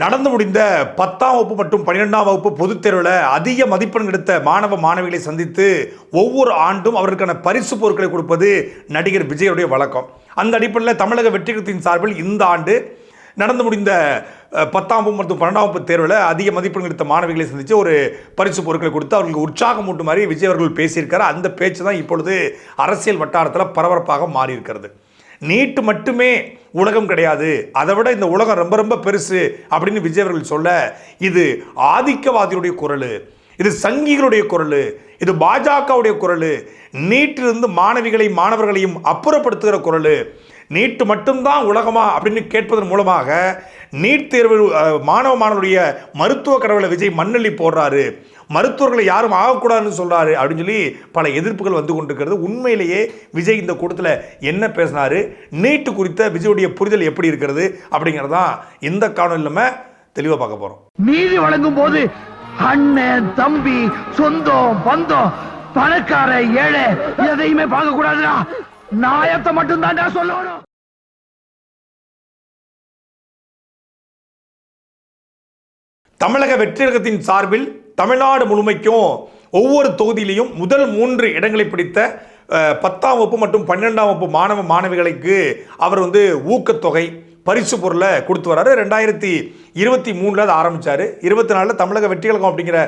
நடந்து முடிந்த பத்தாம் வகுப்பு மற்றும் பன்னிரெண்டாம் வகுப்பு பொதுத் தேர்வில் அதிக மதிப்பெண் எடுத்த மாணவ மாணவிகளை சந்தித்து ஒவ்வொரு ஆண்டும் அவருக்கான பரிசு பொருட்களை கொடுப்பது நடிகர் விஜயனுடைய வழக்கம். அந்த அடிப்படையில் தமிழக வெற்றிகத்தின் சார்பில் இந்த ஆண்டு நடந்து முடிந்த பத்தாம் வகுப்பு மற்றும் பன்னெண்டாம் வகுப்பு தேர்வில் அதிக மதிப்பெண் எடுத்த மாணவிகளை சந்தித்து ஒரு பரிசு பொருட்களை கொடுத்து அவர்களுக்கு உற்சாகம் ஊட்டும் மாதிரி விஜய் அவர்கள் பேசியிருக்காரு. அந்த பேச்சு தான் இப்பொழுது அரசியல் வட்டாரத்தில் பரபரப்பாக மாறியிருக்கிறது. நீட்டு மட்டுமே உலகம் கிடையாது. அதை விட இந்த உலகம் ரொம்ப ரொம்ப பெருசு அப்படின்னு விஜய் அவர்கள் சொல்ல இது ஆதிக்கவாதியுடைய குரல் இது சங்கிகளுடைய குரல் இது பாஜகவுடைய குரல் நீட்டிலிருந்து மாணவிகளை மாணவர்களையும் அப்புறப்படுத்துகிற குரல். நீட்டு மட்டும்தான் உலகமா அப்படின்னு கேட்பதன் மூலமாக நீட் தேர்வு மாணவ மாணவருடைய மருத்துவ கடவுளை விஜய் மண்ணள்ளி போடுறாரு. மருத்துவர்களை யாரும் ஆகக்கூடாதுன்னு சொல்றாரு அப்படின்னு சொல்லி பல எதிர்ப்புகள் வந்து கொண்டிருக்கிறது. உண்மையிலேயே விஜய் இந்த கூட்டத்தில் என்ன பேசினாரு? நீட்டு குறித்த விஜயுடைய புரிதல் எப்படி இருக்கிறது அப்படிங்கிறதான் இந்த காணொலி நம்ம தெளிவாக பார்க்க போகிறோம் நீதி வழங்கும் போது அண்ணன் தம்பி சொந்தம் பந்தம் பணக்கார ஏழை எதையுமே பார்க்க கூடாதுடா நாயத்தை மட்டும் தான் சொல்லணும். தமிழக வெற்றியகத்தின் சார்பில் தமிழ்நாடு முழுமைக்கும் ஒவ்வொரு தொகுதியிலையும் முதல் மூன்று இடங்களை பிடித்த பத்தாம் வகுப்பு மற்றும் பன்னிரெண்டாம் வகுப்பு மாணவ மாணவிகளுக்கு அவர் வந்து ஊக்கத்தொகை பரிசு பொருளை கொடுத்து வராரு. ரெண்டாயிரத்தி இருபத்தி மூணில் அதை ஆரம்பித்தார் இருபத்தி நாலில் தமிழக வெற்றிகழகம் அப்படிங்கிற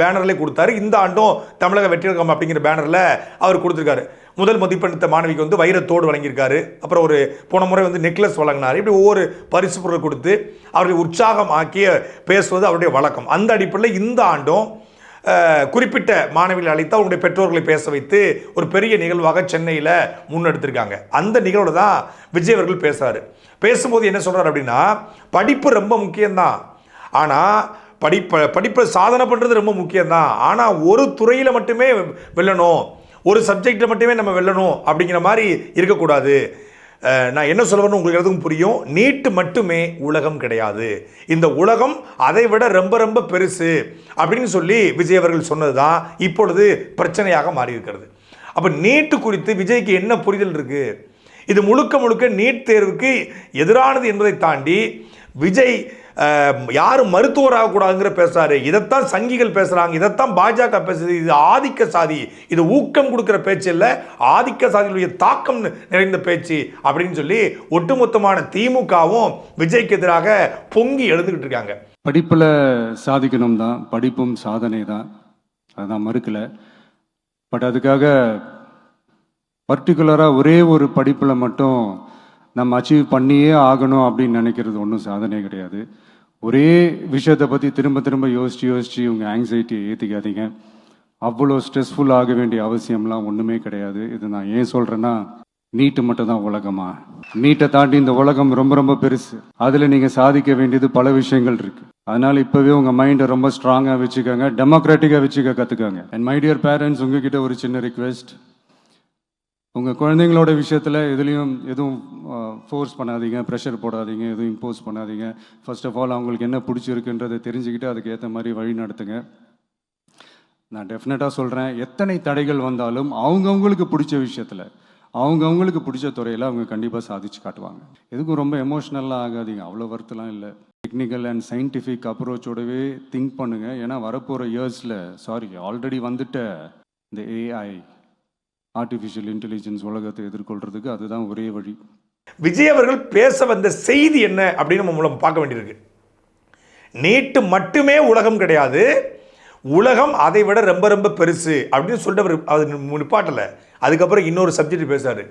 பேனர்லேயே கொடுத்தாரு. இந்த ஆண்டும் தமிழக வெற்றிகழகம் அப்படிங்கிற பேனரில் அவர் கொடுத்துருக்காரு. முதல் மதிப்பெடுத்த மாணவிக்கு வந்து வைரத்தோடு வழங்கியிருக்காரு. அப்புறம் ஒரு போன முறை வந்து நெக்லஸ் வழங்கினார். இப்படி ஒவ்வொரு பரிசு பொருள் கொடுத்து அவர்களை உற்சாகம் ஆக்கிய பேசுவது அவருடைய வழக்கம். அந்த அடிப்படையில் இந்த ஆண்டும் குறிப்பிட்ட மாணவிகளை அழைத்து அவருடைய பெற்றோர்களை பேச வைத்து ஒரு பெரிய நிகழ்வாக சென்னையில் முன்னெடுத்திருக்காங்க. அந்த நிகழ்வு தான் விஜய் அவர்கள் பேசுகிறார் பேசும்போது என்ன சொல்கிறார் அப்படின்னா படிப்பு ரொம்ப முக்கியம்தான். ஆனால் படிப்பை படிப்பை சாதனை பண்ணுறது ரொம்ப முக்கியம்தான். ஆனால் ஒரு துறையில் மட்டுமே வெல்லணும். ஒரு சப்ஜெக்டை மட்டுமே நம்ம வெல்லணும் அப்படிங்கிற மாதிரி இருக்கக்கூடாது. நான் என்ன சொல்லுவேன்னு உங்களுக்கு எதுவும் புரியும். நீட்டு மட்டுமே உலகம் கிடையாது. இந்த உலகம் அதை விட ரொம்ப ரொம்ப பெருசு அப்படின்னு சொல்லி விஜய் அவர்கள் சொன்னது தான் இப்பொழுது பிரச்சனையாக மாறி இருக்கிறது அப்போ நீட்டு குறித்து விஜய்க்கு என்ன புரிதல் இருக்குது இது முழுக்க முழுக்க நீட் தேர்வுக்கு எதிரானது என்பதை தாண்டி விஜய் யாரும் மருத்துவராக கூடாதுங்கிற பேசுறாரு. இதைத்தான் சங்கிகள் பேசுறாங்க. இதைத்தான் பாஜக பேசுது. இது ஆதிக்க சாதி. இது ஊக்கம் கொடுக்குற பேச்சு இல்லை. ஆதிக்க சாதிகளுடைய தாக்கம் நிறைந்த பேச்சு அப்படின்னு சொல்லி ஒட்டுமொத்தமான திமுகவும் விஜய்க்கு எதிராக பொங்கி எழுந்துகிட்டு இருக்காங்க. படிப்பில் சாதிக்கணும் தான் படிப்பும் சாதனை தான் அதுதான் மறுக்கல. பட் அதுக்காக பர்டிகுலராக ஒரே ஒரு படிப்பில் மட்டும் நம்ம அச்சீவ் பண்ணியே ஆகணும் அப்படின்னு நினைக்கிறது ஒன்றும் சாதனை கிடையாது. ஒரே விஷயத்தை பற்றி திரும்ப திரும்ப யோசித்து யோசித்து உங்கள் ஆங்ஸைட்டியை ஏற்றிக்காதீங்க அவ்வளோ ஸ்ட்ரெஸ்ஃபுல் ஆக வேண்டிய அவசியம்லாம் ஒன்றுமே கிடையாது. இது நான் ஏன் சொல்கிறேன்னா நீட்டு மட்டும் தான் உலகமா? நீட்டை தாண்டி இந்த உலகம் ரொம்ப ரொம்ப பெருசு. அதில் நீங்கள் சாதிக்க வேண்டியது பல விஷயங்கள் இருக்கு. அதனால இப்போவே உங்கள் மைண்டை ரொம்ப ஸ்ட்ராங்காக வச்சுக்கோங்க டெமோக்ராட்டிக்காக வச்சுக்க கற்றுக்காங்க அண்ட் மை டியர் பேரண்ட்ஸ் உங்ககிட்ட ஒரு சின்ன ரிக்வெஸ்ட் உங்கள் குழந்தைங்களோட விஷயத்தில் எதுலேயும் எதுவும் ஃபோர்ஸ் பண்ணாதீங்க ப்ரெஷர் போடாதீங்க எதுவும் இம்போஸ் பண்ணாதீங்க. ஃபர்ஸ்ட் ஆஃப் ஆல் அவங்களுக்கு என்ன பிடிச்சிருக்குன்றதை தெரிஞ்சுக்கிட்டு அதுக்கு ஏற்ற மாதிரி வழி நடத்துங்க. நான் டெஃபினட்டாக சொல்கிறேன் எத்தனை தடைகள் வந்தாலும் அவங்கவுங்களுக்கு பிடிச்ச விஷயத்தில் அவங்கவுங்களுக்கு பிடிச்ச துறையில் அவங்க கண்டிப்பாக சாதிச்சு காட்டுவாங்க. எதுக்கும் ரொம்ப எமோஷ்னலாக ஆகாதீங்க அவ்வளோ வருத்தலாம் இல்லை. டெக்னிக்கல் அண்ட் சயின்டிஃபிக் அப்ரோச்சோடவே திங்க் பண்ணுங்கள் ஏன்னா வரப்போகிற இயர்ஸில் சாரி ஆல்ரெடி வந்துட்ட இந்த ஏஐ ஆர்டிஃபிஷியல் இன்டெலிஜென்ஸ் உலகத்தை எதிர்கொள்கிறதுக்கு அதுதான் ஒரே வழி. விஜய் அவர்கள் பேச வந்த செய்தி என்ன அப்படின்னு நம்ம மூலம் பார்க்க வேண்டியிருக்கு. நீட்டு மட்டுமே உலகம் கிடையாது. உலகம் அதை விட ரொம்ப ரொம்ப பெருசு அப்படின்னு சொல்லிட்டு அவர் அது நிப்பாட்டலை. அதுக்கப்புறம் இன்னொரு சப்ஜெக்ட் பேசுறாரு.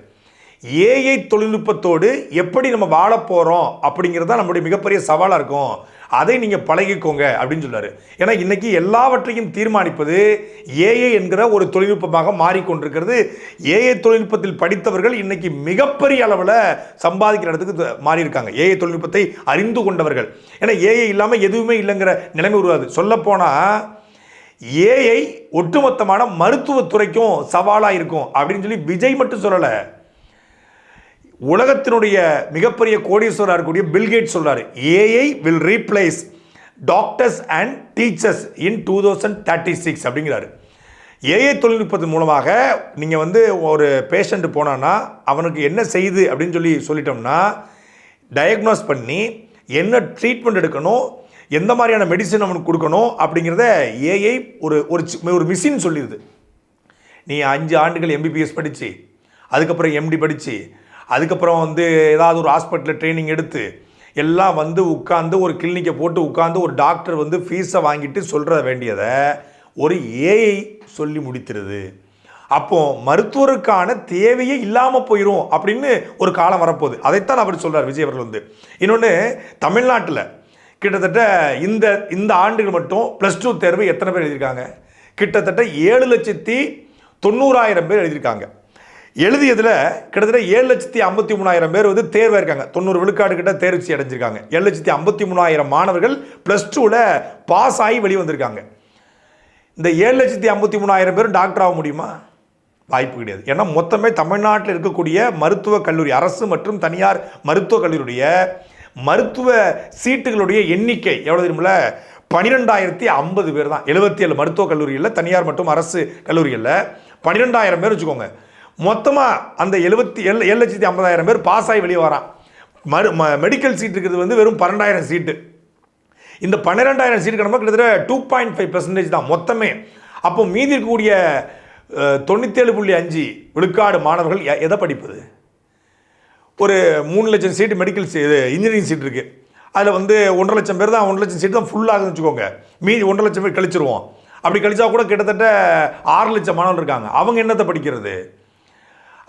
ஏஐ தொழில்நுட்பத்தோடு எப்படி நம்ம வாழ போகிறோம் அப்படிங்கிறது தான் நம்மளுடைய மிகப்பெரிய சவாலாக இருக்கும். அதை நீங்கள் பழகிக்கோங்க அப்படின்னு சொல்றாரு. ஏன்னா இன்றைக்கி எல்லாவற்றையும் தீர்மானிப்பது ஏஐ என்கிற ஒரு தொழில்நுட்பமாக மாறிக்கொண்டிருக்கிறது. ஏஐ தொழில்நுட்பத்தில் படித்தவர்கள் இன்றைக்கி மிகப்பெரிய அளவில் சம்பாதிக்கிற இடத்துக்கு மாறியிருக்காங்க. ஏஐ தொழில்நுட்பத்தை அறிந்து கொண்டவர்கள். ஏன்னா ஏஐ இல்லாமல் எதுவுமே இல்லைங்கிற நிலைமை உருவாது சொல்லப்போனால் ஏஐ ஒட்டுமொத்தமான மருத்துவத்துறைக்கும் சவாலாக இருக்கும் அப்படின்னு சொல்லி விஜய் மட்டும் சொல்லலை. உலகத்தினுடைய மிகப்பெரிய கோடீஸ்வரர் இருக்கக்கூடிய பில்கேட் சொல்றாரு AI will replace doctors and teachers in two thousand thirty six அப்படிங்கிறாரு. ஏஐ தொழில்நுட்பத்தின் மூலமாக நீங்கள் வந்து ஒரு பேஷண்ட்டு போனான்னா அவனுக்கு என்ன செய்யுது அப்படின்னு சொல்லி சொல்லிட்டோம்னா டயக்னோஸ் பண்ணி என்ன ட்ரீட்மெண்ட் எடுக்கணும் எந்த மாதிரியான மெடிசன் அவனுக்கு கொடுக்கணும் அப்படிங்கிறத ஏஐ ஒரு ஒரு சி- ஒரு மிஷின் சொல்லிடுது. நீ அஞ்சு ஆண்டுகள் எம்பிபிஎஸ் படித்து அதுக்கப்புறம் எம்டி படித்து அதுக்கப்புறம் வந்து ஏதாவது ஒரு ஹாஸ்பிட்டலில் ட்ரைனிங் எடுத்து எல்லாம் வந்து உட்காந்து ஒரு கிளினிக்கை போட்டு உட்காந்து ஒரு டாக்டர் வந்து ஃபீஸை வாங்கிட்டு சொல்கிற வேண்டியதை ஒரு ஏஐ சொல்லி முடித்திருது. அப்போது மருத்துவருக்கான தேவையே இல்லாமல் போயிடும் அப்படின்னு ஒரு காலம் வரப்போகுது. அதைத்தான் அவர் சொல்கிறார் விஜய் அவர்கள் வந்து. இன்னொன்று தமிழ்நாட்டில் கிட்டத்தட்ட இந்த இந்த ஆண்டுகள் மட்டும் ப்ளஸ் டூ தேர்வு எத்தனை பேர் எழுதியிருக்காங்க? கிட்டத்தட்ட ஏழு லட்சத்தி தொண்ணூறாயிரம் பேர் எழுதியிருக்காங்க. எழுதியதில் கிட்டத்தட்ட ஏழு லட்சத்தி ஐம்பத்தி மூணாயிரம் பேர் வந்து தேர்வாக இருக்காங்க தொண்ணூறு விழுக்காடு கிட்ட தேர்ச்சி அடைஞ்சிருக்காங்க. ஏழு லட்சத்தி ஐம்பத்தி மூணாயிரம் மாணவர்கள் ப்ளஸ் டூவில் பாஸ் ஆகி வெளியே வந்திருக்காங்க. இந்த ஏழு லட்சத்தி ஐம்பத்தி மூணாயிரம் பேரும் டாக்டர் ஆக முடியுமா? வாய்ப்பு கிடையாது. ஏன்னா மொத்தமே தமிழ்நாட்டில் இருக்கக்கூடிய மருத்துவக் கல்லூரி அரசு மற்றும் தனியார் மருத்துவக் கல்லூரியுடைய மருத்துவ சீட்டுகளுடைய எண்ணிக்கை எவ்வளோ தெரியுமில்ல? பன்னிரெண்டாயிரத்தி ஐம்பது பேர் தான். எழுபத்தி ஏழு மருத்துவக் கல்லூரிகளில் தனியார் மற்றும் அரசு கல்லூரிகளில் பன்னிரெண்டாயிரம் பேர் வச்சுக்கோங்க. மொத்தமாக அந்த எழுபத்தி ஏழு ஏழு லட்சத்தி ஐம்பதாயிரம் பேர் பாஸ் ஆகி வெளியே வரான். மறு ம- மெடிக்கல் சீட் இருக்கிறது வந்து வெறும் பன்னெண்டாயிரம் சீட்டு இந்த பன்னிரெண்டாயிரம் சீட் கிடமா கிட்டத்தட்ட டூ பாயிண்ட் ஃபைவ் பர்சன்டேஜ் தான் மொத்தமே. அப்போ மீதி இருக்கக்கூடிய தொண்ணூற்றேழு புள்ளி அஞ்சு விழுக்காடு மாணவர்கள் எ- எதை படிப்பது? ஒரு மூணு லட்சம் சீட்டு மெடிக்கல் சீ இது இன்ஜினியரிங் சீட் இருக்குது அதில் வந்து ஒன்றரை லட்சம் பேர் தான் ஒன்றரை லட்சம் சீட் தான் full வச்சுக்கோங்க. மீதி ஒன்றரை லட்சம் பேர் கழிச்சிருவோம். அப்படி கழிச்சா கூட கிட்டத்தட்ட ஆறு லட்சம் மாணவர்கள் இருக்காங்க. அவங்க என்னத்தை படிக்கிறது?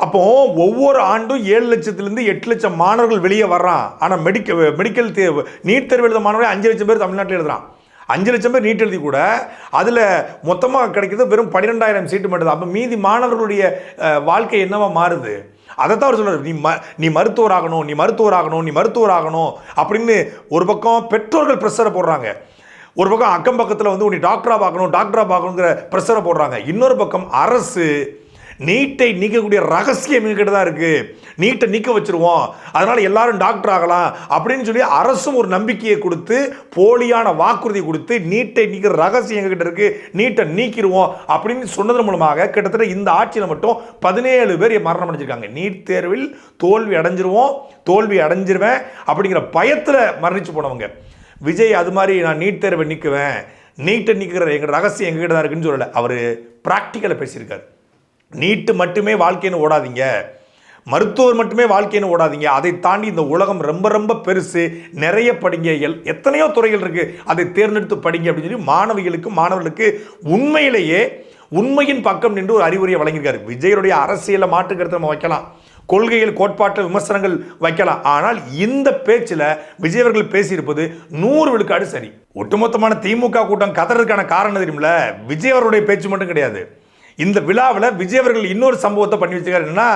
அப்போ ஒவ்வொரு ஆண்டும் ஏழு லட்சத்துலேருந்து எட்டு லட்சம் மாணவர்கள் வெளியே வர்றான். ஆனால் மெடிக்கல் மெடிக்கல் தே நீட் தேர்வு எழுத மாணவர்கள் அஞ்சு லட்சம் பேர் தமிழ்நாட்டில் எழுதுறான். அஞ்சு லட்சம் பேர் நீட் எழுதி கூட அதில் மொத்தமாக கிடைக்கிறது வெறும் பன்னிரெண்டாயிரம் சீட்டு மட்டும் அப்போ மீதி மாணவர்களுடைய வாழ்க்கை என்னவா மாறுது? அதைத்தான் அவர் சொல்கிறார் நீ ம நீ மருத்துவர் ஆகணும் நீ மருத்துவர் ஆகணும் நீ மருத்துவர் ஆகணும் அப்படின்னு ஒரு பக்கம் பெற்றோர்கள் ப்ரெஷரை போடுறாங்க. ஒரு பக்கம் அக்கம் பக்கத்தில் வந்து உன்னை டாக்டராக பார்க்கணும் டாக்டராக பார்க்கணுங்கிற ப்ரெஷரை போடுறாங்க. இன்னொரு பக்கம் அரசு நீட்டை நீக்கக்கூடிய ரகசியம் எங்ககிட்ட தான் இருக்குது நீட்டை நீக்க வச்சுருவோம். அதனால் எல்லாரும் டாக்டர் ஆகலாம் அப்படின்னு சொல்லி அரசும் ஒரு நம்பிக்கையை கொடுத்து போலியான வாக்குறுதி கொடுத்து நீட்டை நீக்கிற ரகசியம் எங்ககிட்ட இருக்குது நீட்டை நீக்கிடுவோம் அப்படின்னு சொன்னதன் மூலமாக கிட்டத்தட்ட இந்த ஆட்சியில் மட்டும் பதினேழு பேர் மரணம் அடைஞ்சிருக்காங்க. நீட் தேர்வில் தோல்வி அடைஞ்சிருவோம் தோல்வி அடைஞ்சிருவேன் அப்படிங்கிற பயத்தில் மரணிச்சு போனவங்க. விஜய் அது மாதிரி நான் நீட் தேர்வை நீக்குவேன். நீட்டை நீக்கிற எங்கள் ரகசியம் எங்ககிட்ட தான் இருக்குன்னு சொல்லலை. அவர் ப்ராக்டிக்கலை பேசியிருக்காரு. நீட்டு மட்டுமே வாழ்க்கைன்னு ஓடாதீங்க. மருத்துவர் மட்டுமே வாழ்க்கைன்னு ஓடாதீங்க. அதை தாண்டி இந்த உலகம் ரொம்ப ரொம்ப பெருசு. நிறைய படிங்க. எல் எத்தனையோ துறைகள் இருக்குது அதை தேர்ந்தெடுத்து படிங்க அப்படின்னு சொல்லி மாணவிகளுக்கு மாணவர்களுக்கு உண்மையிலேயே உண்மையின் பக்கம் நின்று ஒரு அறிவுரையை வழங்கியிருக்காரு. விஜயருடைய அரசியலை மாற்றுக்கருத்தை நம்ம வைக்கலாம். கொள்கைகள் கோட்பாட்டு விமர்சனங்கள் வைக்கலாம். ஆனால் இந்த பேச்சில் விஜய் அவர்கள் பேசியிருப்பது நூறு விழுக்காடு சரி. ஒட்டுமொத்தமான திமுக கூட்டம் கதறதுக்கான காரணம் தெரியுமில? விஜய் அவருடைய பேச்சு மட்டும் கிடையாது. இந்த விழாவில் விஜய் அவர்கள் இன்னொரு சம்பவத்தை பண்ணி வச்சிருக்காரு. என்னன்னா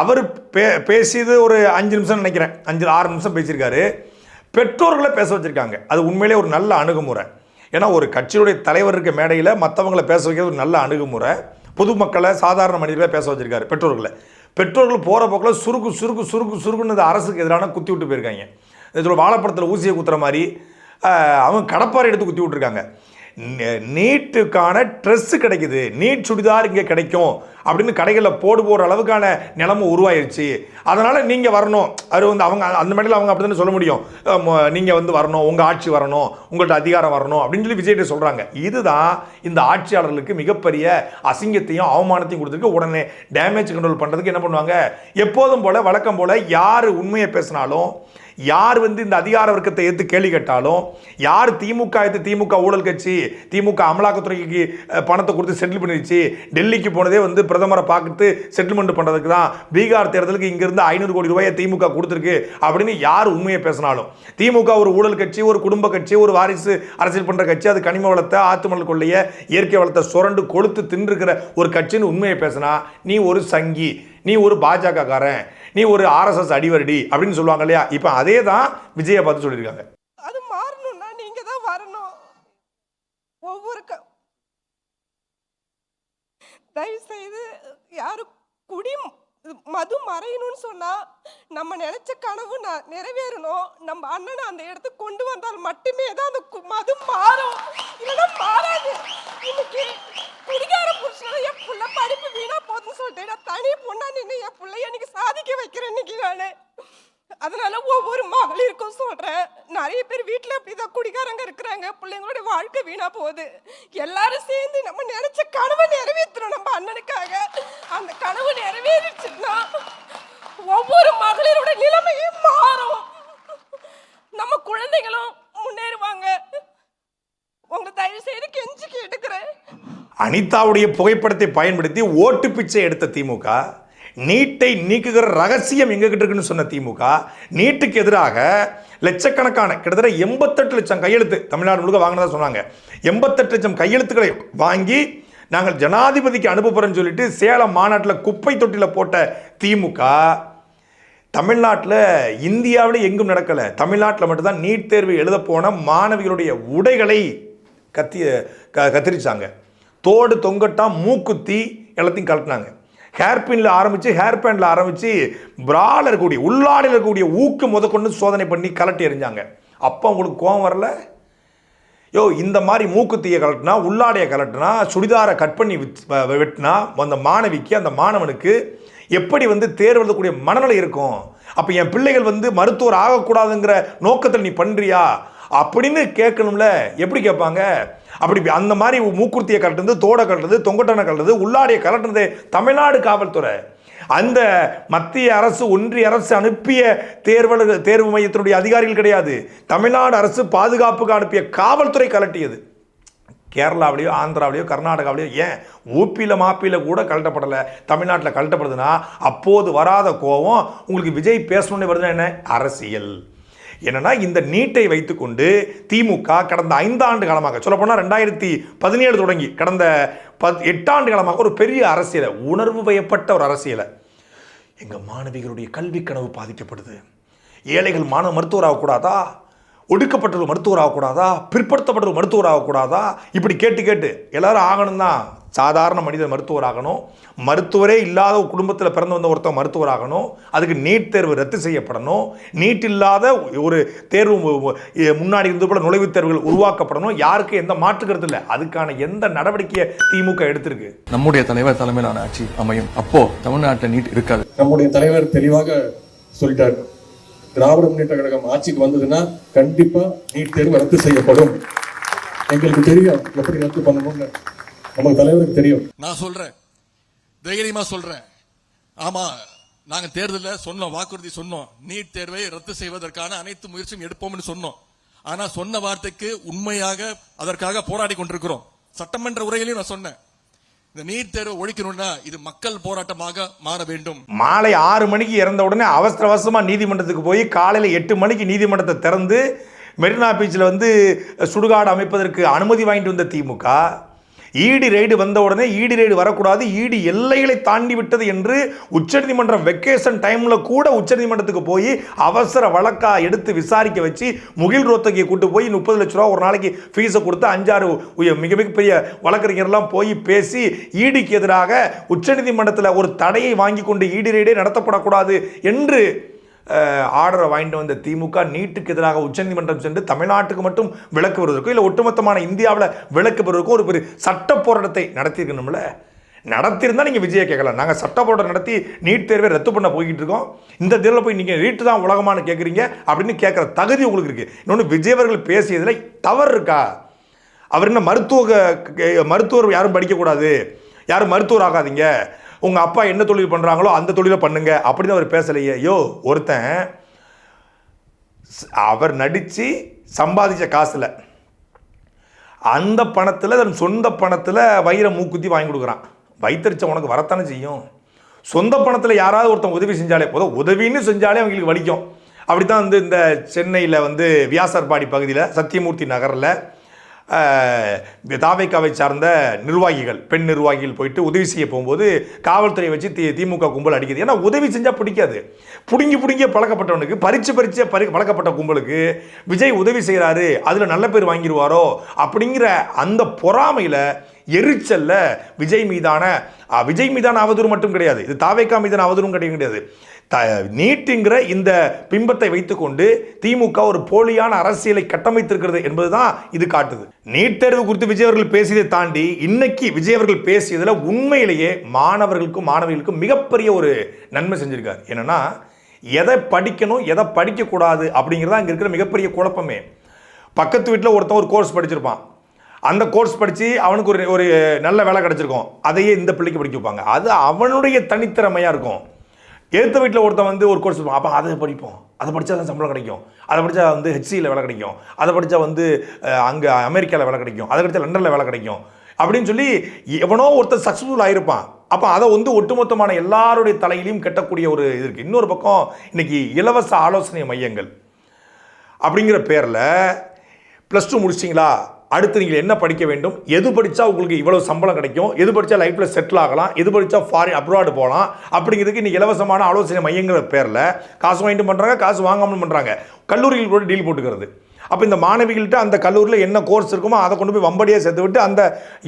அவர் பே பேசியது ஒரு அஞ்சு நிமிஷம் நினைக்கிறேன். அஞ்சு ஆறு நிமிஷம் பேசியிருக்காரு. பெற்றோர்களை பேச வச்சுருக்காங்க. அது உண்மையிலே ஒரு நல்ல அணுகுமுறை. ஏன்னா ஒரு கட்சியுடைய தலைவர் இருக்க மேடையில் மற்றவங்களை பேச வைக்கிறது ஒரு நல்ல அணுகுமுறை. பொதுமக்களை சாதாரண மனிதர்களை பேச வச்சுருக்காரு பெற்றோர்களை. பெற்றோர்கள் போகிற போக்கில் சுருக்கு சுருக்கு சுருக்கு சுருக்குன்னு அரசுக்கு எதிரான குத்தி விட்டு போயிருக்காங்க. இதில் வாழைப்படத்தில் ஊசியை குத்துற மாதிரி அவங்க கடப்பாறை எடுத்து குத்தி விட்டுருக்காங்க. நீட்டுக்கான ட்ரெஸ் கிடைக்குது. நீட் சுடிதார் இங்கே கிடைக்கும் அப்படின்னு கடைகளில் போடு போடுற அளவுக்கான நிலமை உருவாயிருச்சு. அதனால் நீங்கள் வரணும். அது வந்து அவங்க அந்த மாதிரில அவங்க அப்படி சொல்ல முடியும். நீங்கள் வந்து வரணும் உங்கள் ஆட்சி வரணும் உங்கள்கிட்ட அதிகாரம் வரணும் அப்படின்னு சொல்லி விஜய்கிட்ட சொல்கிறாங்க இதுதான் இந்த ஆட்சியாளர்களுக்கு மிகப்பெரிய அசிங்கத்தையும் அவமானத்தையும் கொடுத்துருக்கு. உடனே டேமேஜ் கண்ட்ரோல் பண்ணுறதுக்கு என்ன பண்ணுவாங்க? எப்போதும் போல் வழக்கம் போல் யார் உண்மையை பேசினாலும் யார் வந்து இந்த அதிகார வர்க்கத்தை எடுத்து கேள்வி கேட்டாலும் யார் திமுக எடுத்து திமுக ஊழல் கட்சி திமுக அமலாக்கத்துறைக்கு பணத்தை கொடுத்து செட்டில் பண்ணிடுச்சு டெல்லிக்கு போனதே வந்து பிரதமரை பார்த்து செட்டில்மெண்ட் பண்ணுறதுக்கு தான் பீகார் தேர்தலுக்கு இங்கிருந்து ஐநூறு கோடி ரூபாயை திமுக கொடுத்துருக்கு அப்படின்னு யார் உண்மையை பேசினாலும். திமுக ஒரு ஊழல் கட்சி ஒரு குடும்ப கட்சி ஒரு வாரிசு அரசியல் பண்ணுற கட்சி அது கனிம வளத்தை ஆத்துமணல் கொள்ளைய இயற்கை வளத்தை சுரண்டு கொளுத்து தின்றுக்கிற ஒரு கட்சின்னு உண்மையை பேசினா நீ ஒரு சங்கி நீ ஒரு பாஜக காரன் நீ ஒரு ஆர்எஸ்எஸ் அடிவரடி அப்படின்னு சொல்லுவாங்க இல்லையா? இப்போ அதே தான் விஜயை பார்த்து சொல்லியிருக்காங்க. அது மாறணும்னா நீங்க தான் வரணும். ஒவ்வொரு க தயவு செய்து யாரும் குடி மது மறையணும்னு சொன்னா நம்ம நினைச்ச கனவு ந- நிறைவேறணும். நம்ம அண்ணனை அந்த இடத்துக்கு கொண்டு வந்தால் மட்டுமே தான் அந்த கு- மது மாறும். இல்லைன்னா மாறாது. இன்னைக்கு குடிகார புருஷனால என் புள்ள படிப்பு வீணா போகுதுன்னு சொல்லிட்டு நான் தனி பொண்ணா நின்று என் பிள்ளைய இன்னைக்கு சாதிக்க வைக்கிறேன் இன்னைக்கு நான். அதனால ஒவ்வொரு மகளிருக்கும் சொல்றேன். நிறைய பேர் வீட்டில் அப்படிதான் குடிகாரங்க இருக்கிறாங்க. பிள்ளைங்களோட வாழ்க்கை வீணா போகுது. எல்லாரும் சேர்ந்து நம்ம நினைச்ச கனவை நிறைவேற்றணும் நம்ம அண்ணனுக்காக. அந்த கனவு நிறைவேறிச்சுன்னா ஒவ்வொரு மகளிரோட நிலைமையும் மாறும். நம்ம குழந்தைகளும் முன்னேறுவாங்க. உங்களை தயவு செய்து கெஞ்சி கேட்டுக்கிறேன் அனிதாவுடைய புகைப்படத்தை பயன்படுத்தி ஓட்டு பிச்சை எடுத்த திமுக. நீட்டை நீக்குகிற ரகசியம் எங்ககிட்ட இருக்குன்னு சொன்ன திமுக நீட்டுக்கு எதிராக லட்சக்கணக்கான கிட்டத்தட்ட எண்பத்தெட்டு லட்சம் கையெழுத்து தமிழ்நாடு முழுக்க வாங்கினதா சொன்னாங்க. எண்பத்தெட்டு லட்சம் கையெழுத்துக்களை வாங்கி நாங்கள் ஜனாதிபதிக்கு அனுப்ப சொல்லிட்டு சேலம் மாநாட்டில் குப்பை தொட்டியில் போட்ட திமுக தமிழ்நாட்டில் இந்தியாவில் எங்கும் நடக்கலை. தமிழ்நாட்டில் மட்டும்தான் நீட் தேர்வு எழுத போன மாணவிகளுடைய உடைகளை கத்தி க கத்திரிச்சாங்க. தோடு தொங்கட்டா மூக்குத்தி எல்லாத்தையும் கலட்டினாங்க ஹேர்பின்ல ஆரம்பித்து ஹேர் பேண்டில் ஆரம்பித்து பிரால இருக்கக்கூடிய உள்ளாடையில் இருக்கக்கூடிய ஊக்கு முதற்கொண்டு சோதனை பண்ணி கலட்டி எறிஞ்சாங்க. அப்போ உங்களுக்கு கோபம் வரல. யோ இந்த மாதிரி மூக்குத்தியை கலட்டினா உள்ளாடையை கலட்டினா சுடிதாரை கட் பண்ணி வெட்டினா அந்த மாணவிக்கு அந்த மாணவனுக்கு எப்படி வந்து தேர்வு எழுதக்கூடிய மனநிலை இருக்கும்? அப்போ என் பிள்ளைகள் வந்து மருத்துவர் ஆகக்கூடாதுங்கிற நோக்கத்தில் நீ பண்ணுறியா அப்படின்னு கேட்கணும்ல. எப்படி கேட்பாங்க? அப்படி அந்த மாதிரி மூக்குர்த்தியை கலட்டுறது தோடை கலட்டுறது தொங்கட்டனை கலட்டுறது உள்ளாடியை கலட்டுறது தமிழ்நாடு காவல்துறை. அந்த மத்திய அரசு ஒன்றிய அரசு அனுப்பிய தேர்வலர் தேர்வு மையத்தினுடைய அதிகாரிகள் கிடையாது. தமிழ்நாடு அரசு பாதுகாப்புக்கு அனுப்பிய காவல்துறை கலட்டியது கேரளாவிலையோ ஆந்திராவிலையோ கர்நாடகாவிலையோ ஏன்? ஊப்பியில் மாப்பியில் கூட கழட்டப்படலை. தமிழ்நாட்டில் கழட்டப்படுதுன்னா அப்போது வராத கோபம் உங்களுக்கு விஜய் பேசணுன்னே வருதுன்னா என்ன? அரசியல். என்னன்னா இந்த நீட்டை வைத்துக்கொண்டு திமுக கடந்த ஐந்தாண்டு காலமாக சொல்லப்போனால் ரெண்டாயிரத்தி பதினேழு தொடங்கி கடந்த பத் எட்டாண்டு காலமாக ஒரு பெரிய அரசியலை உணர்வு வயப்பட்ட ஒரு அரசியலை. எங்கள் மாணவிகளுடைய கல்வி கனவு பாதிக்கப்படுது. ஏழைகள் மாணவ மருத்துவர் ஆகக்கூடாதா ஒடுக்கப்பட்டவர் மருத்துவர் ஆகக்கூடாதா பிற்படுத்தப்பட்டவர் மருத்துவர் ஆகக்கூடாதா இப்படி கேட்டு கேட்டு எல்லாரும் ஆகணும் தான் சாதாரண மனிதர் மருத்துவர் ஆகணும் மருத்துவரே இல்லாத ஒரு குடும்பத்தில் பிறந்து வந்த ஒருத்தன் மருத்துவர் ஆகணும் அதுக்கு நீட் தேர்வு ரத்து செய்யப்படணும். நீட் இல்லாத ஒரு தேர்வு முன்னாடி இருந்து கூட நுழைவுத் தேர்வுகள் உருவாக்கப்படணும். யாருக்கு எந்த மாற்று கருத்து இல்லை. அதுக்கான எந்த நடவடிக்கையை திமுக எடுத்திருக்கு? நம்முடைய தலைவர் தலைமையிலான ஆட்சி அமையும். அப்போ தமிழ்நாட்டில் நீட் இருக்காது. நம்முடைய தலைவர் தெளிவாக சொல்லிட்டார். திராவிட முன்னேற்ற கழகம் ஆட்சிக்கு வந்ததுன்னா கண்டிப்பா நீட் தேர்வு ரத்து செய்யப்படும். எங்களுக்கு தெரியும் எப்படி ரத்து பண்ணணும்னு. நமக்கு தலைவருக்கு தெரியும். நான் சொல்றேன். தைரியமா சொல்றேன். ஆமா நாங்க தேர்தலில் சொன்னோம் வாக்குறுதி சொன்னோம். நீட் தேர்வை ரத்து செய்வதற்கான அனைத்து முயற்சியும் எடுப்போம்னு சொன்னோம். ஆனா சொன்ன வார்த்தைக்கு உண்மையாக அதற்காக போராடி கொண்டிருக்கிறோம். சட்டமன்ற உரையிலையும் நான் சொன்னேன். இந்த நீட் தேர்வை ஒழிக்கணும்னா இது மக்கள் போராட்டமாக மாற வேண்டும். மாலை ஆறு மணிக்கு இறந்த உடனே அவசர அவசரமாக நீதிமன்றத்துக்கு போய் காலையில் எட்டு மணிக்கு நீதிமன்றத்தை திறந்து மெரினா பீச்சில் வந்து சுடுகாடு அமைப்பதற்கு அனுமதி வாங்கிட்டு வந்த திமுக ஈடி ரெய்டு வந்த உடனே ஈடி ரெய்டு வரக்கூடாது. ஈடி எல்லைகளை தாண்டி விட்டது என்று உச்சநீதிமன்றம் வெக்கேஷன் டைமில் கூட உச்சநீதிமன்றத்துக்கு போய் அவசர வழக்கா எடுத்து விசாரிக்க வச்சு முகில் ரோத்தகியை கூட்டு போய் முப்பது லட்ச ரூபா ஒரு நாளைக்கு ஃபீஸை கொடுத்து அஞ்சாறு மிக மிக பெரிய வழக்கறிஞர்லாம் போய் பேசி ஈடிக்கு எதிராக உச்சநீதிமன்றத்தில் ஒரு தடையை வாங்கி கொண்டு ஈடி ரெய்டே நடத்தப்படக்கூடாது என்று ஆர்டரை வாங்கிட்டு வந்த திமுக நீட்டுக்கு எதிராக உச்சநீதிமன்றம் சென்று தமிழ்நாட்டுக்கு மட்டும் விளக்கு வருவதற்கும் இல்லை ஒட்டுமொத்தமான இந்தியாவில் விளக்கு பெறுவதற்கும் ஒரு பெரிய சட்ட போராட்டத்தை நடத்தியிருக்கணும்ல? நடத்தியிருந்தால் நீங்கள் விஜயை கேட்கலாம். நாங்கள் சட்ட போராட்டம் நடத்தி நீட் தேர்வை ரத்து பண்ண போய்கிட்டு இருக்கோம். இந்த தேர்வில் போய் நீங்கள் நீட்டு தான் உலகமானு கேட்குறீங்க அப்படின்னு கேட்குற தகுதி உங்களுக்கு இருக்குது இன்னொன்று விஜய் அவர்கள் பேசியதில் தவறு இருக்கா? அவர் என்ன மருத்துவ மருத்துவர் யாரும் படிக்கக்கூடாது. யாரும் மருத்துவர் ஆகாதீங்க. உங்கள் அப்பா என்ன தொழில் பண்ணுறாங்களோ அந்த தொழிலை பண்ணுங்க அப்படின்னு அவர் பேசலையே. ஐயோ ஒருத்தன் அவர் நடித்து சம்பாதிச்ச காசில் அந்த பணத்தில் தன் சொந்த பணத்தில் வயிறை மூக்குத்தி வாங்கி கொடுக்குறான். வைத்தறிச்ச உனக்கு வரத்தானே செய்யும்? சொந்த பணத்தில் யாராவது ஒருத்தன் உதவி செஞ்சாலே போதும். உதவின்னு செஞ்சாலே அவங்களுக்கு வலிக்கும். அப்படி தான் வந்து இந்த சென்னையில் வந்து வியாசர்பாடி பகுதியில் சத்தியமூர்த்தி நகரில் தாவைக்காவை சார்ந்த நிர்வாகிகள் பெண் நிர்வாகிகள் போயிட்டு உதவி செய்ய போகும்போது காவல்துறையை வச்சு தி திமுக கும்பல் அடிக்குது. ஏன்னா உதவி செஞ்சால் பிடிக்காது. பிடுங்கி பிடுங்கி பழக்கப்பட்டவனுக்கு பறிச்சு பறிச்சு பறி பழக்கப்பட்ட கும்பலுக்கு விஜய் உதவி செய்கிறாரு அதில் நல்ல பேர் வாங்கிடுவாரோ அப்படிங்கிற அந்த பொறாமையில் எரிச்சல்ல விஜய் மீதான விஜய் மீதான அவதூறு மட்டும் கிடையாது. இது தாவேக்கா மீதான அவதூறும் கிடையாது. த நீட்டுங்கிற இந்த பிம்பத்தை வைத்துக்கொண்டு திமுக ஒரு போலியான அரசியலை கட்டமைத்திருக்கிறது என்பது தான் இது காட்டுது. நீட் தேர்வு குறித்து விஜய் அவர்கள் பேசியதை தாண்டி இன்னைக்கு விஜய் அவர்கள் பேசியதில் உண்மையிலேயே மாணவர்களுக்கும் மாணவிகளுக்கும் மிகப்பெரிய ஒரு நன்மை செஞ்சிருக்காரு. என்னென்னா எதை படிக்கணும் எதை படிக்கக்கூடாது அப்படிங்கிறதா இங்கே இருக்கிற மிகப்பெரிய குழப்பமே. பக்கத்து வீட்டில் ஒருத்தன் ஒரு கோர்ஸ் படிச்சிருப்பான். அந்த கோர்ஸ் படித்து அவனுக்கு ஒரு ஒரு நல்ல வேலை கிடச்சிருக்கும். அதையே இந்த பிள்ளைக்கு படிக்க வைப்பாங்க. அது அவனுடைய தனித்திறமையாக இருக்கும். எடுத்த வீட்டில் ஒருத்தன் வந்து ஒரு கோர்ஸ் அப்போ அதை படிப்போம். அதை படித்தா தான் சம்பளம் கிடைக்கும். அதை படித்தா வந்து ஹெச்சியில் வேலை கிடைக்கும். அதை படித்தா வந்து அங்கே அமெரிக்காவில் வேலை கிடைக்கும். அதை கிடைச்சா லண்டனில் வேலை கிடைக்கும். அப்படின்னு சொல்லி எவனோ ஒருத்தர் சக்ஸஸ்ஃபுல் ஆகிருப்பான் அப்போ அதை வந்து ஒட்டுமொத்தமான எல்லாருடைய தலையிலையும் கட்டக்கூடிய ஒரு இது இருக்குது இன்னொரு பக்கம் இன்னைக்கு இலவச ஆலோசனை மையங்கள் அப்படிங்கிற பேரில் ப்ளஸ் டூ முடிச்சிட்டிங்களா? அடுத்து நீங்கள் என்ன படிக்க வேண்டும்? எது படித்தா உங்களுக்கு இவ்வளோ சம்பளம் கிடைக்கும்? எது படித்தா லைஃப்பில் செட்டில் ஆகலாம்? எது படித்தா ஃபாரின் அப்ராடு போகலாம்? அப்படிங்கிறதுக்கு இன்னைக்கு இலவசமான ஆலோசனை மையங்கிற பேரில் காசு வாங்கிட்டு பண்ணுறாங்க காசு வாங்காமல் பண்ணுறாங்க கல்லூரிகள் கூட டீல் போட்டுக்கிறது. அப்போ இந்த மாணவிகள்கிட்ட அந்த கல்லூரியில் என்ன கோர்ஸ் இருக்குமோ அதை கொண்டு போய் வம்படியாக சேர்த்து விட்டு அந்த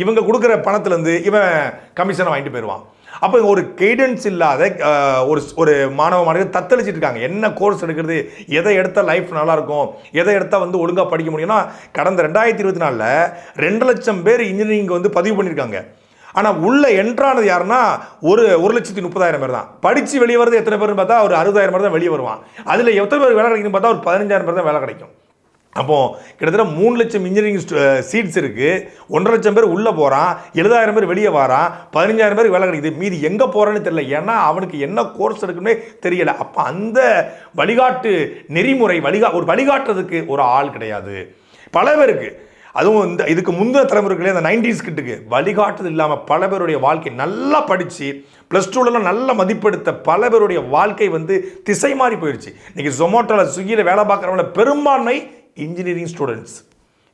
இவங்க கொடுக்குற பணத்துலேருந்து இவன் கமிஷனை வாங்கிட்டு போயிடுவான். அப்போ ஒரு கைடன்ஸ் இல்லாத ஒரு ஒரு மாணவ மாணவர்கள் தத்தளிச்சிட்டு இருக்காங்க என்ன கோர்ஸ் எடுக்கிறது? எதை எடுத்தால் லைஃப் நல்லாயிருக்கும் எதை எடுத்தால் வந்து ஒழுங்காக படிக்க முடியும்னா கடந்த ரெண்டாயிரத்தி இருபத்தி நாலில் ரெண்டு லட்சம் பேர் இன்ஜினியரிங் வந்து பதிவு பண்ணியிருக்காங்க ஆனால் உள்ளே என்ட்ரானது யாருன்னா ஒரு ஒரு லட்சத்தி முப்பதாயிரம் பேர் தான். படித்து வெளியே வரது எத்தனை பேர்னு பார்த்தா ஒரு அறுபதாயிரம் பேர் தான் வெளியே வருவான். அதில் எத்தனை பேர் வேலை கிடைக்குன்னு பார்த்தா ஒரு பதினஞ்சாயிரம் பேர் தான் வேலை கிடைக்கும். அப்போது கிட்டத்தட்ட மூணு லட்சம் இன்ஜினியரிங் சீட்ஸ் இருக்குது ஒன்றரை லட்சம் பேர் உள்ளே போகிறான் எழுபதாயிரம் பேர் வெளியே வரான். பதினஞ்சாயிரம் பேர் வேலை கிடைக்குது. மீதி எங்கே போகிறான்னு தெரியல. ஏன்னா அவனுக்கு என்ன கோர்ஸ் எடுக்கணும்னே தெரியலை. அப்போ அந்த வழிகாட்டு நெறிமுறை வழிகா ஒரு வழிகாட்டுறதுக்கு ஒரு ஆள் கிடையாது. பல பேருக்கு. அதுவும் இந்த இதுக்கு முந்தின தலைமுறைகளே அந்த நைன்டிஸ் கிட்டுக்கு. வழிகாட்டுது இல்லாமல் பல பேருடைய வாழ்க்கை நல்லா படித்து ப்ளஸ் டூலலாம் நல்லா மதிப்பெடுத்த பல பேருடைய வாழ்க்கை வந்து திசை மாறி போயிடுச்சு இன்றைக்கி ஜொமோட்டோவில் ஸ்விக்கியில் வேலை பார்க்குறவங்கள பெரும்பான்மை இன்ஜினியரிங் ஸ்டூடெண்ட்ஸ்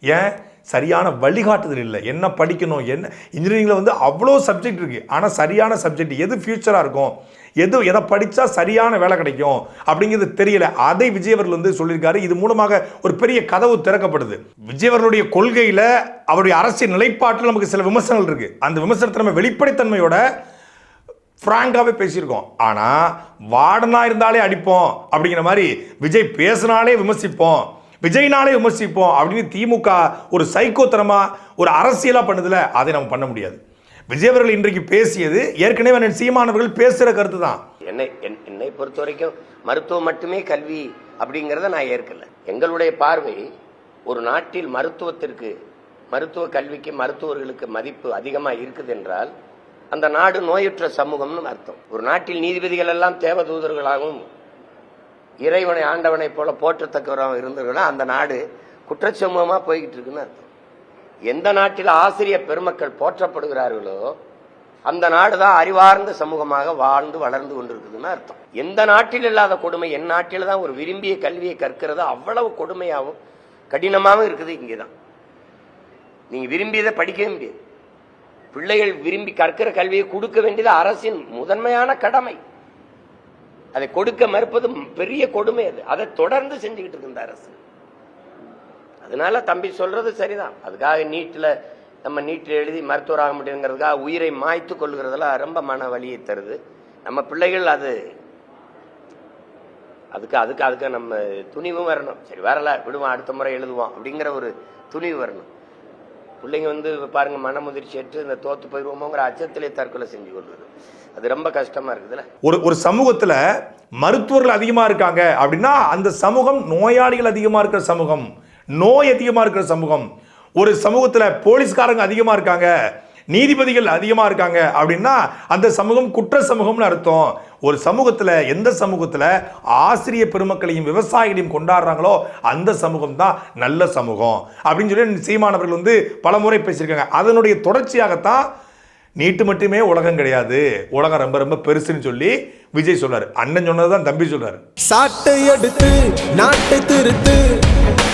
ஏன்? சரியான வழிகாட்டுதல் இல்லை. என்ன படிக்கணும்? என்ன? இன்ஜினியரிங்கில் வந்து அவ்வளோ சப்ஜெக்ட் இருக்குது ஆனால் சரியான சப்ஜெக்ட் எது ஃப்யூச்சராக இருக்கும்? எது எதை படித்தா சரியான வேலை கிடைக்கும்? அப்படிங்கிறது தெரியல. அதை விஜயவர்கள் வந்து சொல்லியிருக்காரு. இது மூலமாக ஒரு பெரிய கதவு திறக்கப்படுது. விஜயவர்களுடைய கொள்கையில் அவருடைய அரசியல் நிலைப்பாட்டில் நமக்கு சில விமர்சனங்கள் இருக்குது அந்த விமர்சனத்தை நம்ம வெளிப்படைத்தன்மையோட ஃப்ராங்காகவே பேசியிருக்கோம். ஆனால் வார்டனாக இருந்தாலே அடிப்போம் அப்படிங்கிற மாதிரி விஜய் பேசினாலே விமர்சிப்போம். விஜய்னாலே விமர்சிப்போம் அப்படின்னு திமுக ஒரு சைக்கோத்தனமாக ஒரு அரசியலாக பண்ணுதில்ல அதை நம்ம பண்ண முடியாது. விஜய் அவர்கள் இன்றைக்கு பேசியது ஏற்கனவே நான் சீமானவர்கள் பேசுகிற கருத்து தான். என்னை என்- என்னை பொறுத்த வரைக்கும் மருத்துவம் மட்டுமே கல்வி அப்படிங்கிறத நான் ஏற்கல. எங்களுடைய பார்வை ஒரு நாட்டில் மருத்துவத்திற்கு மருத்துவ கல்விக்கு மருத்துவர்களுக்கு மதிப்பு அதிகமாக இருக்குது என்றால் அந்த நாடு நோயுற்ற சமூகம்னு அர்த்தம். ஒரு நாட்டில் நீதிபதிகள் எல்லாம் தேவதூதர்களாகவும் இறைவனை ஆண்டவனை போல போற்றத்தக்கவராக இருந்தவர்களா அந்த நாடு குற்றச்சமூகமா போய்கிட்டு இருக்குன்னு அர்த்தம். எந்த நாட்டில் ஆசிரியர் பெருமக்கள் போற்றப்படுகிறார்களோ அந்த நாடு தான் அறிவார்ந்த சமூகமாக வாழ்ந்து வளர்ந்து கொண்டிருக்குதுன்னு அர்த்தம். எந்த நாட்டில் இல்லாத கொடுமை என் நாட்டில் தான் ஒரு விரும்பிய கல்வியை கற்கிறது அவ்வளவு கொடுமையாகவும் கடினமாகவும் இருக்குது இங்கே தான் நீங்க விரும்பியதை படிக்கவே முடியாது. பிள்ளைகள் விரும்பி கற்கிற கல்வியை கொடுக்க வேண்டியது அரசின் முதன்மையான கடமை. அதை கொடுக்க மறுப்பது பெரிய கொடுமை அது. அதை தொடர்ந்து செஞ்சுக்கிட்டு இருக்கு இந்த அரசு. அதனால தம்பி சொல்றது சரிதான். அதுக்காக நீட்டில் நம்ம நீட்டில் எழுதி மருத்துவராக முடியுங்கிறதுக்காக உயிரை மாய்த்து கொள்கிறதெல்லாம் ரொம்ப மன வலியை தருது. நம்ம பிள்ளைகள் அது அதுக்கு அதுக்கு அதுக்கு நம்ம துணிவும் வரணும். சரி வரல விடுவோம் அடுத்த முறை எழுதுவோம் அப்படிங்கிற ஒரு துணிவு வரணும். பிள்ளைங்க வந்து பாருங்க மனமுதிர்ச்சி ஏற்று இந்த தோத்து போயிடுவோமோங்கிற அச்சத்திலே தற்கொலை செஞ்சு கொள்வது. அது ரொம்ப கஷ்டமா இருக்குதுல்ல? ஒரு ஒரு சமூகத்தில் மருத்துவர்கள் அதிகமாக இருக்காங்க அப்படின்னா அந்த சமூகம் நோயாளிகள் அதிகமாக இருக்கிற சமூகம் நோய் அதிகமாக இருக்கிற சமூகம். ஒரு சமூகத்தில் போலீஸ்காரங்க அதிகமாக இருக்காங்க நீதிபதிகள் அதிகமாக இருக்காங்க அப்படின்னா அந்த சமூகம் குற்ற சமூகம்னு அர்த்தம். ஒரு சமூகத்தில் எந்த சமூகத்தில் ஆசிரிய பெருமக்களையும் விவசாயிகளையும் கொண்டாடுறாங்களோ அந்த சமூகம் தான் நல்ல சமூகம். அப்படின்னு சொல்லி சீமானவர்கள் வந்து பல முறை பேசியிருக்காங்க. அதனுடைய தொடர்ச்சியாகத்தான் நீட்டு மட்டுமே உலகம் கிடையாது. உலகம் ரொம்ப ரொம்ப பெருசுன்னு சொல்லி விஜய் சொல்றாரு. அண்ணன் சொன்னது தான் தம்பி சொல்றாரு. சாட்டை எடுத்து நாட்டை திருத்து.